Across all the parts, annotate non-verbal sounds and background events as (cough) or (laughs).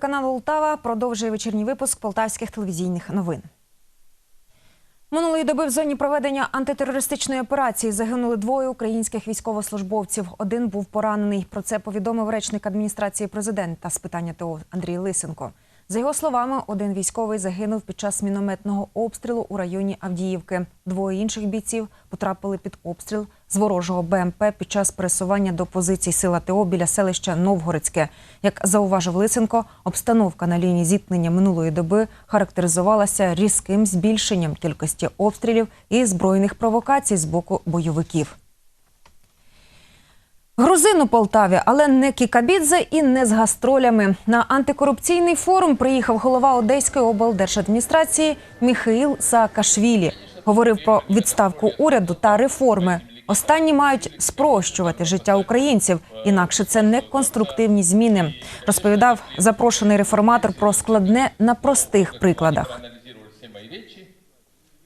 ефір телеканалу Полтава продовжує вечірній випуск полтавських телевізійних новин. Минулої доби в зоні проведення антитерористичної операції загинули двоє українських військовослужбовців. Один був поранений. Про це повідомив речник адміністрації президента з питання ТО Андрій Лисенко. За його словами, один військовий загинув під час мінометного обстрілу у районі Авдіївки. Двоє інших бійців потрапили під обстріл з ворожого БМП під час пересування до позицій сил АТО біля селища Новгородське. Як зауважив Лисенко, обстановка на лінії зіткнення минулої доби характеризувалася різким збільшенням кількості обстрілів і збройних провокацій з боку бойовиків. Грузин у Полтаві, але не Кікабідзе і не з гастролями. На антикорупційний форум приїхав голова Одеської облдержадміністрації Міхаїл Саакашвілі. Говорив про відставку уряду та реформи. Останні мають спрощувати життя українців, інакше це не конструктивні зміни. Розповідав запрошений реформатор про складне на простих прикладах. анализировали все мои речи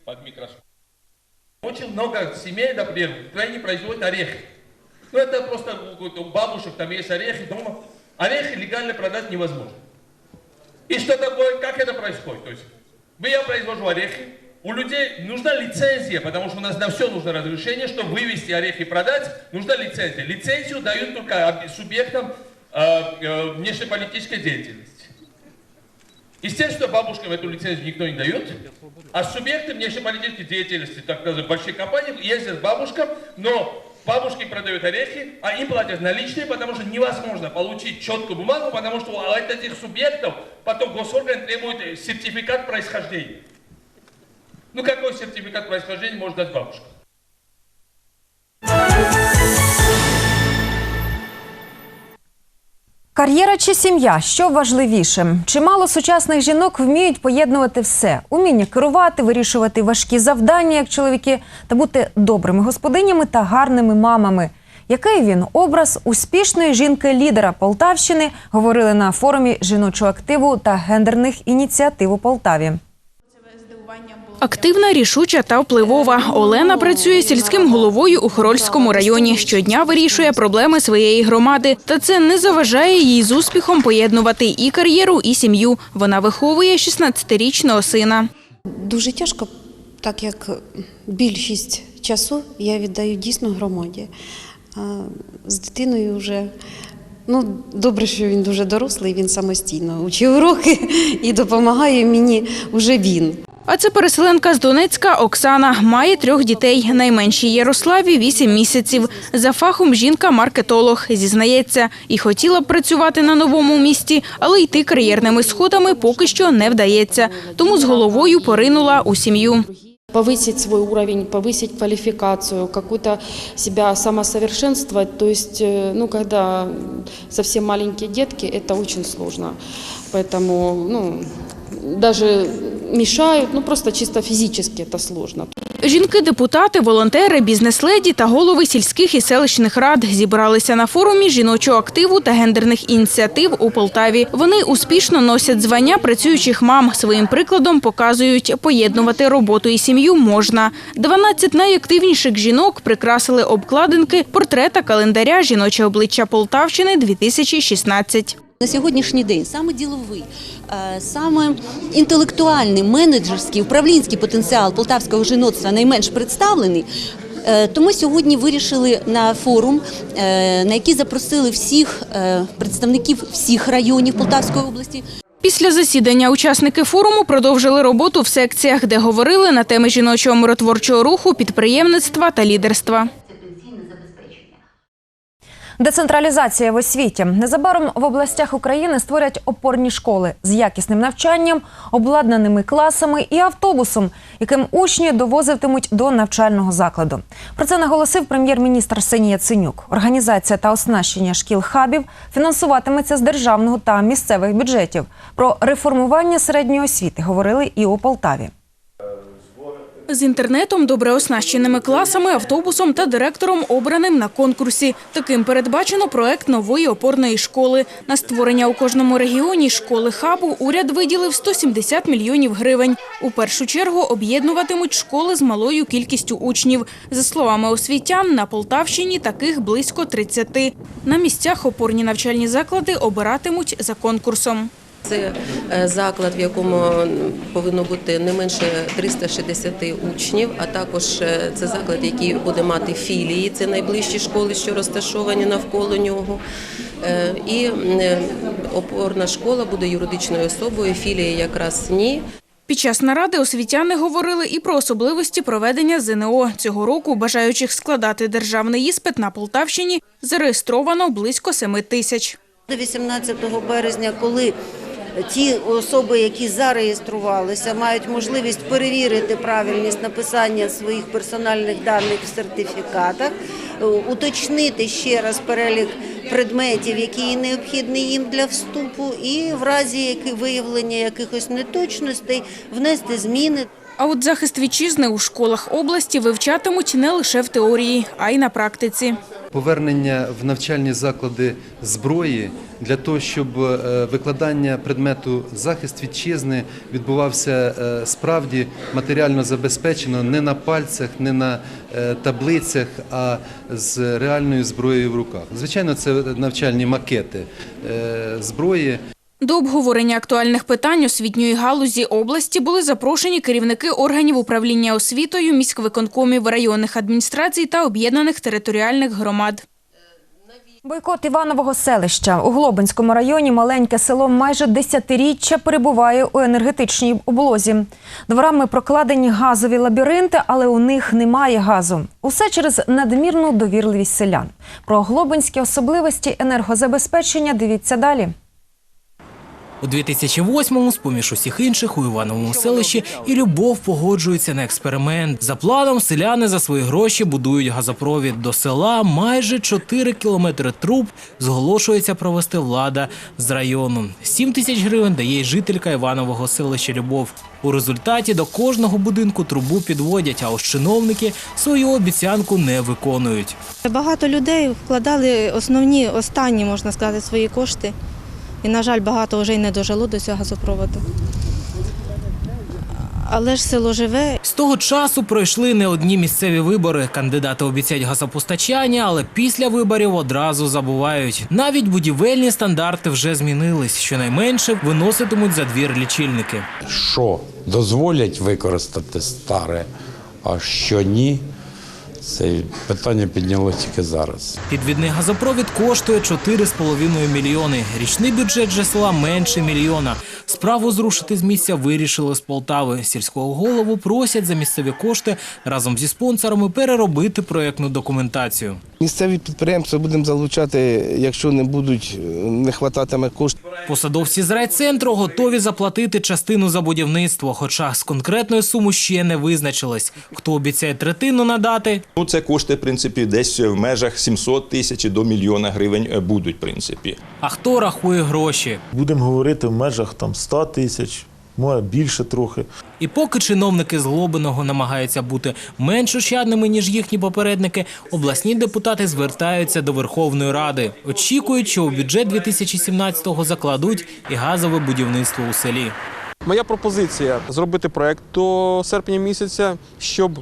под микроскопом. Очень много семей, например, в Украине производят орехи. Ну, это просто у- у бабушек там есть орехи дома. Орехи легально продать невозможно. И что такое, как это происходит? То есть, вы, я произвожу орехи, у людей нужна лицензия, потому что у нас на все нужно разрешение, чтобы вывести орехи и продать, нужна лицензия. Лицензию дают только субъектам э, э, внешнеполитической деятельности. Естественно, бабушкам эту лицензию никто не дает, а субъекты внешнеполитической деятельности, так называемые большие компании, ездят к бабушкам, но бабушки продают орехи, а им платят наличные, потому что невозможно получить четкую бумагу, потому что от этих субъектов потом госорган требует сертификат происхождения. Ну какой сертификат происхождения может дать бабушка? Кар'єра чи сім'я що важливіше? Чимало сучасних жінок вміють поєднувати все: уміння керувати, вирішувати важкі завдання, як чоловіки, та бути добрими господинями та гарними мамами. Який він образ успішної жінки-лідера Полтавщини говорили на форумі жіночого активу та гендерних ініціатив у Полтаві. Активна, рішуча та впливова. Олена працює сільським головою у Хорольському районі. Щодня вирішує проблеми своєї громади. Та це не заважає їй з успіхом поєднувати і кар'єру, і сім'ю. Вона виховує 16-річного сина. Дуже тяжко, так як більшість часу я віддаю дійсно громаді. З дитиною вже ну, добре, що він дуже дорослий, він самостійно учив уроки (laughs) і допомагає мені вже він. А це переселенка з Донецька Оксана. Має трьох дітей. Найменшій Ярославі 8 місяців. За фахом жінка маркетолог. Зізнається, і хотіла б працювати на новому місці, але йти кар'єрними сходами поки що не вдається. Тому з головою поринула у сім'ю. повысить свой уровень, повысить квалификацию, какую-то себя самосовершенствовать. То есть, э, ну, когда совсем маленькие детки, это очень сложно. Поэтому, ну, даже мешают, ну, просто чисто физически это сложно. Жінки-депутати, волонтери, бізнес-леді та голови сільських і селищних рад зібралися на форумі жіночого активу та гендерних ініціатив у Полтаві. Вони успішно носять звання працюючих мам. Своїм прикладом показують, поєднувати роботу і сім'ю можна. 12 найактивніших жінок прикрасили обкладинки портрета календаря «Жіноче обличчя Полтавщини 2016». На сьогоднішній день саме діловий, саме інтелектуальний, менеджерський, управлінський потенціал полтавського жіноцтва найменш представлений. Е, Тому сьогодні вирішили на форум, е, на який запросили всіх е, представників всіх районів Полтавської області. Після засідання учасники форуму продовжили роботу в секціях, де говорили на теми жіночого миротворчого руху, підприємництва та лідерства. Децентралізація в освіті незабаром в областях України створять опорні школи з якісним навчанням, обладнаними класами і автобусом, яким учні довозитимуть до навчального закладу. Про це наголосив прем'єр-міністр Сеній Яценюк. Організація та оснащення шкіл хабів фінансуватиметься з державного та місцевих бюджетів. Про реформування середньої освіти говорили і у Полтаві. З інтернетом, добре оснащеними класами, автобусом та директором, обраним на конкурсі. Таким передбачено проект нової опорної школи. На створення у кожному регіоні школи хабу уряд виділив 170 мільйонів гривень. У першу чергу об'єднуватимуть школи з малою кількістю учнів. За словами освітян, на Полтавщині таких близько 30. На місцях опорні навчальні заклади обиратимуть за конкурсом. Це е, заклад, в якому повинно бути не менше 360 учнів, а також е, це заклад, який буде мати філії. Це найближчі школи, що розташовані навколо нього. Е, І опорна школа буде юридичною особою, філії якраз ні. Під час наради освітяни говорили і про особливості проведення ЗНО. Цього року бажаючих складати державний іспит на Полтавщині зареєстровано близько 7 тисяч. До 18 березня, коли ті особи, які зареєструвалися, мають можливість перевірити правильність написання своїх персональних даних в сертифікатах, е, уточнити ще раз перелік предметів, які необхідні їм для вступу, і в разі виявлення якихось неточностей внести зміни. А от захист вітчизни у школах області вивчатимуть не лише в теорії, а й на практиці. Повернення в навчальні заклади зброї для того, щоб е, викладання предмету захист вітчизни відбувався е, справді матеріально забезпечено не на пальцях, не на е, таблицях, а з реальною зброєю в руках. Звичайно, це навчальні макети зброї. До обговорення актуальних питань освітньої галузі області були запрошені керівники органів управління освітою, міськвиконкомів районних адміністрацій та об'єднаних територіальних громад. Бойкот Іванового селища у Глобинському районі маленьке село майже десятиріччя перебуває у енергетичній облозі. Дворами прокладені газові лабіринти, але у них немає газу. Усе через надмірну довірливість селян. Про глобинські особливості енергозабезпечення дивіться далі. У 2008-му, з-поміж усіх інших, у Івановому селищі і Любов погоджується на експеримент. За планом, селяни за свої гроші будують газопровід до села. Майже 4 кілометри труб зголошується провести влада з району. 7 тисяч гривень дає й жителька Іванового селища Любов. У результаті до кожного будинку трубу підводять, а ось чиновники свою обіцянку не виконують. Багато людей вкладали основні, останні, можна сказати, свої кошти. І, на жаль, багато вже й не дожило до цього газопроводу. Але ж село живе, З того часу пройшли не одні місцеві вибори. Кандидати обіцяють газопостачання, але після виборів одразу забувають. Навіть будівельні стандарти вже змінились. Щонайменше виноситимуть за двір лічильники. що дозволять використати старе, а що ні, це питання піднялося тільки зараз. Підвідний газопровід коштує 4,5 мільйони. Річний бюджет же села менше мільйона. Справу зрушити з місця вирішили з Полтави. Сільського голову просять за місцеві кошти разом зі спонсорами переробити проєктну документацію. Місцеві підприємства будемо залучати, якщо не будуть, не хвататиме коштів. Посадовці з райцентру готові заплатити частину за будівництво, хоча з конкретною сумою ще не визначились. Хто обіцяє третину надати, Ну, це кошти, в принципі, десь в межах 700 тисяч до мільйона гривень е, будуть, в принципі. а хто рахує гроші. Будемо говорити в межах там 100 тисяч, може більше трохи. І поки чиновники з Глобиного намагаються бути менш ощадними, ніж їхні попередники, обласні депутати звертаються до Верховної Ради. Очікують, що у бюджет 2017-го закладуть і газове будівництво у селі. Моя пропозиція зробити проект до серпня місяця, щоб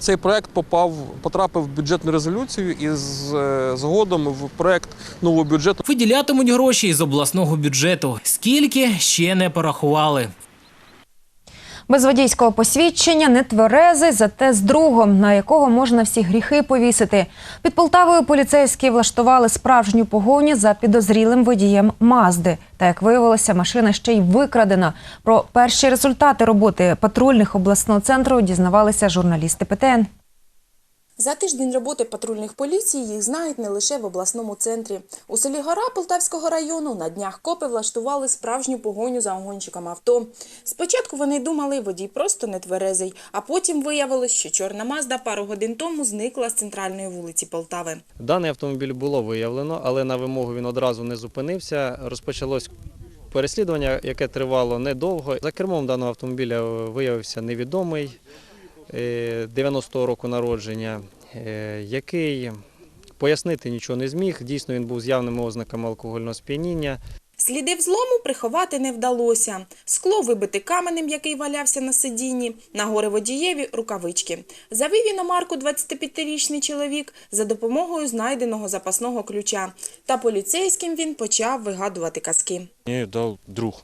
цей проект попав, потрапив в бюджетну резолюцію і з, е, згодом в проект нового бюджету Виділятимуть гроші із обласного бюджету. Скільки ще не порахували. Без водійського посвідчення нетверезий, зате з другом, на якого можна всі гріхи повісити. Під Полтавою поліцейські влаштували справжню погоню за підозрілим водієм Мазди. Та як виявилося, машина ще й викрадена. Про перші результати роботи патрульних обласного центру дізнавалися журналісти ПТН. За тиждень роботи патрульних поліцій їх знають не лише в обласному центрі. У селі Гора Полтавського району на днях копи влаштували справжню погоню за огонщиком авто. Спочатку вони думали, водій просто нетверезий, а потім виявилось, що чорна Мазда пару годин тому зникла з центральної вулиці Полтави. Даний автомобіль було виявлено, але на вимогу він одразу не зупинився. Розпочалось переслідування, яке тривало недовго. За кермом даного автомобіля виявився невідомий. Е, 90-го року народження, е, який пояснити нічого не зміг. Дійсно, він був з явними ознаками алкогольного сп'яніння. Сліди взлому приховати не вдалося. Скло вибити каменем, який валявся на сидінні, на горе водієві рукавички. Завів іномарку 25-річний чоловік за допомогою знайденого запасного ключа. Та поліцейським він почав вигадувати казки. Мне дал друг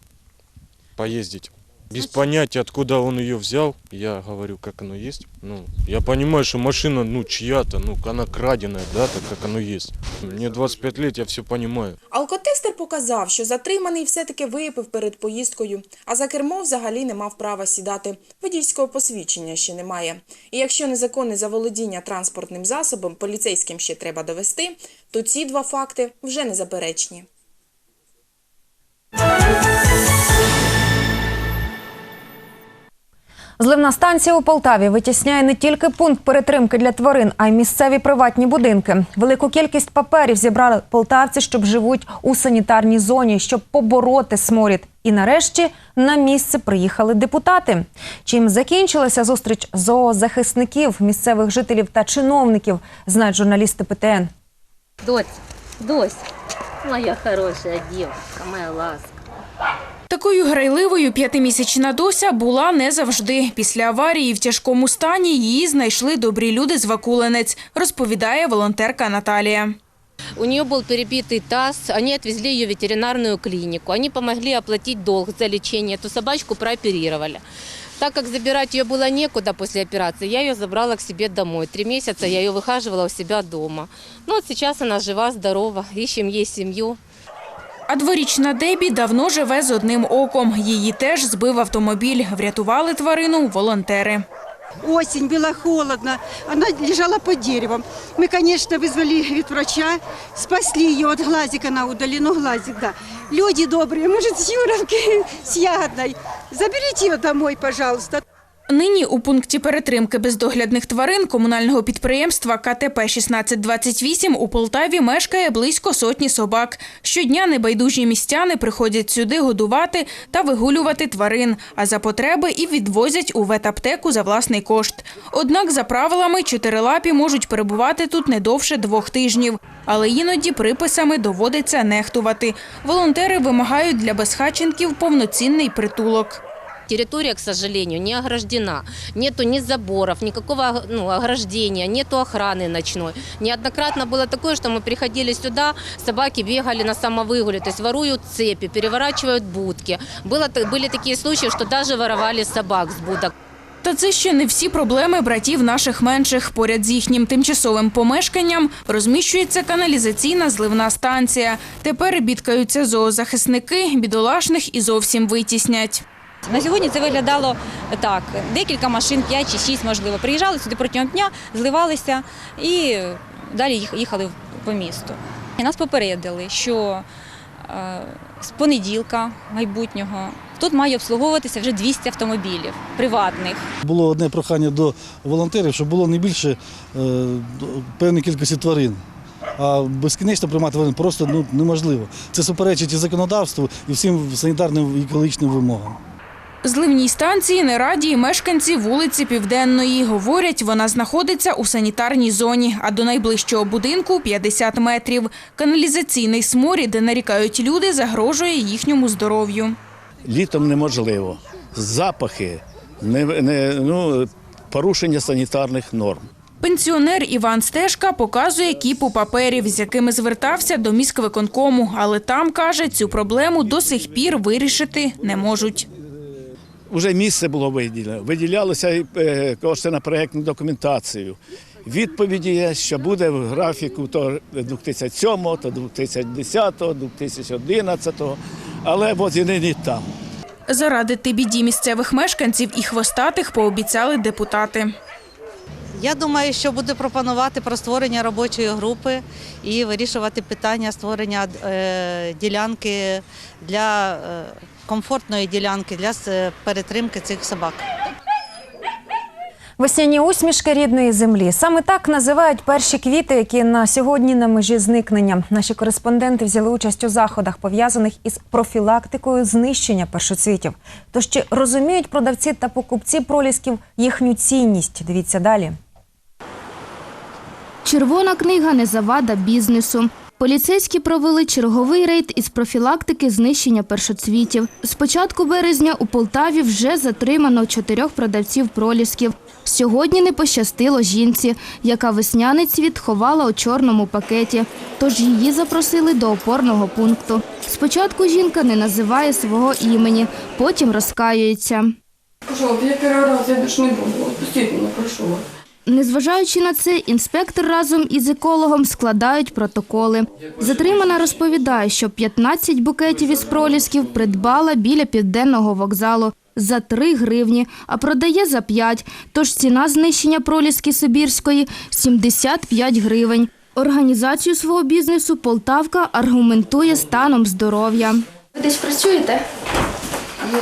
поездить. Без понятия, откуда он ее взял, я говорю, как оно есть. Ну, я понимаю, что машина, ну, чья-то, ну, она краденая, да, так как оно есть. Мне 25 лет, я все понимаю. Алкотестер показав, що затриманий все-таки випив перед поїздкою, а за кермо взагалі не мав права сідати. Водійського посвідчення ще немає. І якщо незаконне заволодіння транспортним засобом поліцейським ще треба довести, то ці два факти вже незаперечні. Зливна станція у Полтаві витісняє не тільки пункт перетримки для тварин, а й місцеві приватні будинки. Велику кількість паперів зібрали полтавці, щоб живуть у санітарній зоні, щоб побороти сморід. І нарешті на місце приїхали депутати. Чим закінчилася зустріч зоозахисників, місцевих жителів та чиновників, знають журналісти ПТН. Дось, дось, моя хорошая девушка, моя ласка. Такою грайливою п'ятимісячна дося була не завжди. Після аварії в тяжкому стані її знайшли добрі люди з Вакуленець, розповідає волонтерка Наталія. У нее был перебитый таз, они отвезли ее в ветеринарную клинику. Они помогли оплатить долг за лечение, эту собачку прооперировали. Так как забирать ее было некуда после операции, я ее забрала к себе домой. Три месяца я ее выхаживала у себя дома. Ну вот сейчас она жива, здорова, ищем ей семью. А дворічна Дебі давно живе з одним оком. Її теж збив автомобіль. Врятували тварину волонтери. Осень, было холодно, она лежала под деревом. Мы, конечно, вызвали ветврача, спасли ее от глазика, она удалена глазик, да. Люди добрые, может, с Юровки, с Ягодной, заберите ее домой, пожалуйста. Нині у пункті перетримки бездоглядних тварин комунального підприємства КТП 1628 у Полтаві мешкає близько сотні собак. Щодня небайдужі містяни приходять сюди годувати та вигулювати тварин, а за потреби і відвозять у ветаптеку за власний кошт. Однак за правилами чотирилапі можуть перебувати тут не довше двох тижнів. Але іноді приписами доводиться нехтувати. Волонтери вимагають для безхатченків повноцінний притулок. Территория, к сожалению, не ограждена. Нету ни заборов, никакого ну, ограждения, нету охраны ночной. Неоднократно было такое, что мы приходили сюда, собаки бегали на самовыгуле, то есть воруют цепи, переворачивают будки. Было, были такие случаи, что даже воровали собак с будок. Та це ще не всі проблеми братів наших менших. Поряд з їхнім тимчасовим помешканням розміщується каналізаційна зливна станція. Тепер бідкаються зоозахисники, бідолашних і зовсім витіснять. На сьогодні це виглядало так: декілька машин, 5 чи 6, можливо, приїжджали сюди протягом дня, зливалися і далі їхали по місту. І нас попередили, що е, з понеділка майбутнього тут має обслуговуватися вже 200 автомобілів приватних. Було одне прохання до волонтерів, щоб було не більше е, певної кількості тварин. А безкінечно приймати тварин просто ну, неможливо. Це суперечить і законодавству, і всім санітарним і екологічним вимогам. Зливній станції не раді і мешканці вулиці Південної. Говорять, вона знаходиться у санітарній зоні, а до найближчого будинку 50 метрів. Каналізаційний сморід, нарікають люди, загрожує їхньому здоров'ю. літом неможливо. Запахи, не, не, ну, порушення санітарних норм. Пенсіонер Іван Стешка показує кіпу паперів, з якими звертався до міськвиконкому, але там, каже, цю проблему до сих пір вирішити не можуть. Уже місце було виділено. Виділялися е, кошти на проєктну документацію. Відповіді є, що буде в графіку то 2007, то 2010, 2011, але і нині там. Зарадити біді місцевих мешканців і хвостатих пообіцяли депутати. Я думаю, що буду пропонувати про створення робочої групи і вирішувати питання створення е, ділянки для е, комфортної ділянки для перетримки цих собак. Весняні усмішки рідної землі. Саме так називають перші квіти, які на сьогодні на межі зникнення. Наші кореспонденти взяли участь у заходах, пов'язаних із профілактикою знищення першоцвітів. Тож чи розуміють продавці та покупці пролісків їхню цінність? Дивіться далі. Червона книга не завада бізнесу. Поліцейські провели черговий рейд із профілактики знищення першоцвітів. З початку березня у Полтаві вже затримано чотирьох продавців пролісків. Сьогодні не пощастило жінці, яка весняний цвіт ховала у чорному пакеті. Тож її запросили до опорного пункту. Спочатку жінка не називає свого імені, потім розкаюється. Пожалуйста, я первый раз, я больше не буду. Отпустите меня, прошу. Незважаючи на це, інспектор разом із екологом складають протоколи. Затримана розповідає, що 15 букетів із пролісків придбала біля південного вокзалу за 3 гривні, а продає за 5. Тож ціна знищення проліски Сибірської – 75 гривень. Організацію свого бізнесу Полтавка аргументує станом здоров'я. Ви десь працюєте? Ні.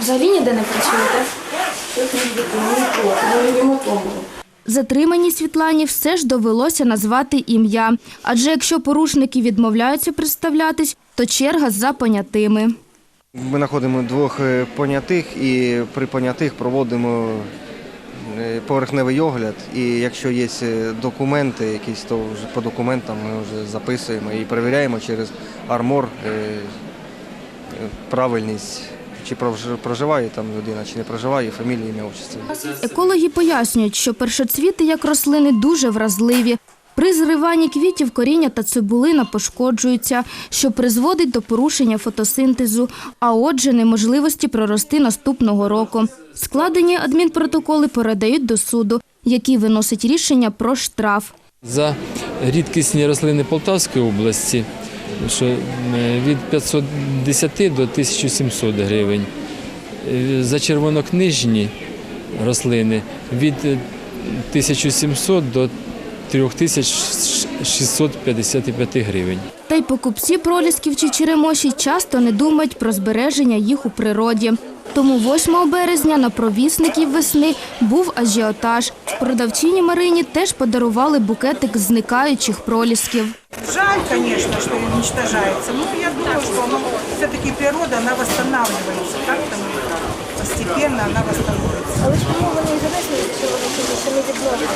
Взагалі ніде не працюєте? Буде, не тому. Затриманій Світлані все ж довелося назвати ім'я, адже якщо порушники відмовляються представлятись, то черга за понятими. Ми знаходимо двох е, понятих і при понятих проводимо е, поверхневий огляд. І якщо є е, документи, якісь, то вже по документам ми вже записуємо і перевіряємо через армор правильність, чи проживає там людина, чи не проживає, фамілія, ім'я, отчество. Екологи пояснюють, що першоцвіти як рослини дуже вразливі. При зриванні квітів коріння та цибулина пошкоджуються, що призводить до порушення фотосинтезу, а отже, неможливості прорости наступного року. Складені адмінпротоколи передають до суду, який виносить рішення про штраф. За рідкісні рослини Полтавської області що е, від 510 до 1700 гривень. Е, За червонокнижні рослини від е, 1700 до 3655 гривень. Та й покупці пролісків чи черемоші часто не думають про збереження їх у природі. Тому 8 березня на провісників весни був ажіотаж. Продавчині Марині теж подарували букетик зникаючих пролісків. Жаль, конечно, что уничтожается, но я думаю, что ну, все-таки природа, она восстанавливается. Как-то ну, постепенно она восстановится. Але чому вони занесли, якщо вони ще не відновлені?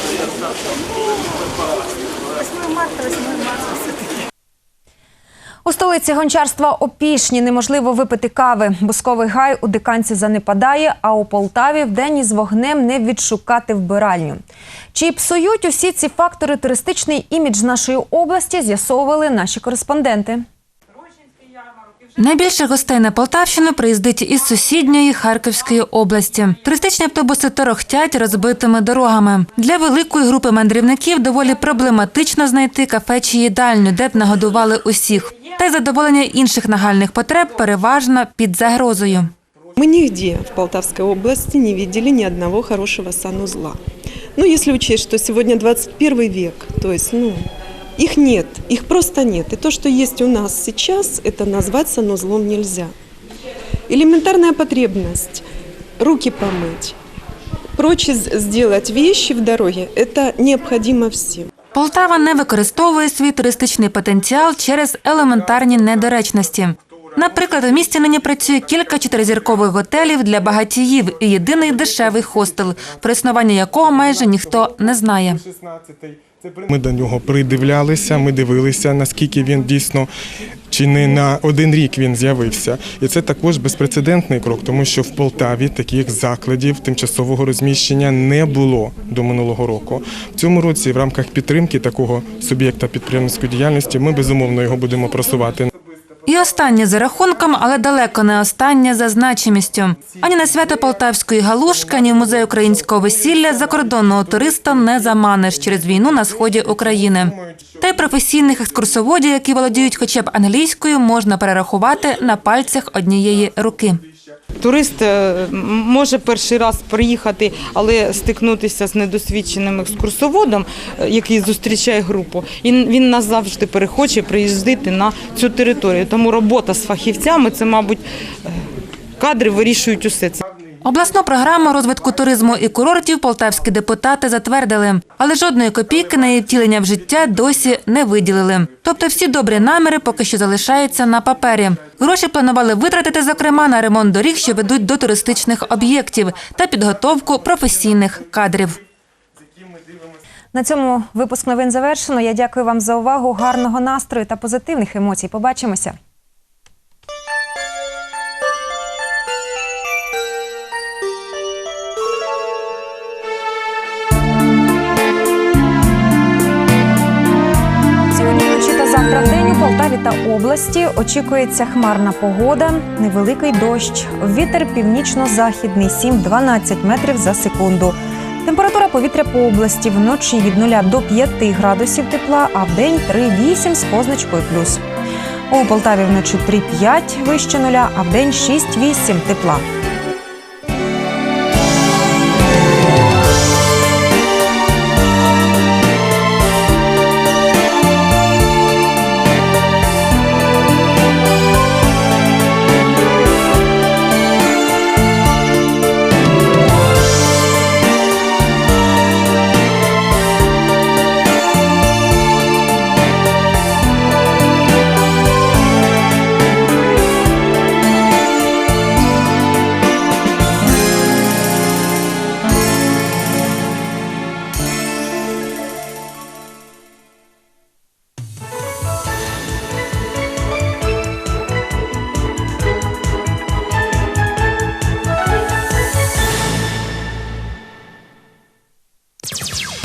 8 марта, 8 марта все-таки. У столиці гончарства Опішні неможливо випити кави. Бусковий гай у диканці занепадає, а у Полтаві вдень із вогнем не відшукати вбиральню. Чи псують усі ці фактори туристичний імідж нашої області, з'ясовували наші кореспонденти. Найбільше гостей на Полтавщину приїздить із сусідньої Харківської області. Туристичні автобуси торохтять розбитими дорогами. Для великої групи мандрівників доволі проблематично знайти кафе чи їдальню, де б нагодували усіх Та й задоволення інших нагальних потреб переважно під загрозою. Мы нигде в Полтавской области не видели ни одного хорошего санузла. Ну, если учесть, что сегодня 21 век, то есть, ну, их нет, их просто нет. И то, что есть у нас сейчас, это назвать санузлом нельзя. Элементарная потребность – руки помыть, прочее сделать вещи в дороге – это необходимо всем. Полтава не використовує свій туристичний потенціал через елементарні недоречності. Наприклад, у місті нині працює кілька чотиризіркових готелів для багатіїв і єдиний дешевий хостел, про існування якого майже ніхто не знає. Ми до нього придивлялися, ми дивилися, наскільки він дійсно чи не на один рік він з'явився. І це також безпрецедентний крок, тому що в Полтаві таких закладів тимчасового розміщення не було до минулого року. В цьому році в рамках підтримки такого суб'єкта підприємницької діяльності ми безумовно його будемо просувати. І останнє за рахунком, але далеко не останнє за значимістю. Ані на свято Полтавської галушки, ані в музей українського весілля закордонного туриста не заманиш через війну на сході України. Та й професійних екскурсоводів, які володіють хоча б англійською, можна перерахувати на пальцях однієї руки. Турист е, може перший раз приїхати, але стикнутися з недосвідченим екскурсоводом, е, який зустрічає групу, і він назавжди перехоче приїздити на цю територію. Тому робота з фахівцями це, мабуть, е, кадри вирішують усе це. Обласну програму розвитку туризму і курортів полтавські депутати затвердили, але жодної копійки на її втілення в життя досі не виділили. Тобто всі добрі наміри поки що залишаються на папері. Гроші планували витратити, зокрема, на ремонт доріг, що ведуть до туристичних об'єктів, та підготовку професійних кадрів. На цьому випуск новин завершено. Я дякую вам за увагу. Гарного настрою та позитивних емоцій. Побачимося. Полтаві та області очікується хмарна погода, невеликий дощ, вітер північно-західний 7-12 метрів за секунду. Температура повітря по області вночі від 0 до 5 градусів тепла, а в день 3-8 з позначкою плюс. У Полтаві вночі 3-5 вище нуля, а в день 6-8 тепла.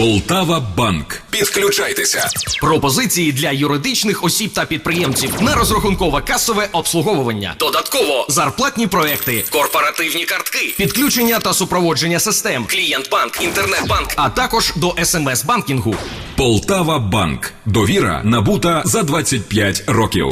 Полтава Банк. Підключайтеся. Пропозиції для юридичних осіб та підприємців на розрахункове касове обслуговування. Додатково зарплатні проекти, корпоративні картки, підключення та супроводження систем, клієнт-банк, інтернет-банк, а також до смс-банкінгу. Полтава Банк. Довіра набута за 25 років.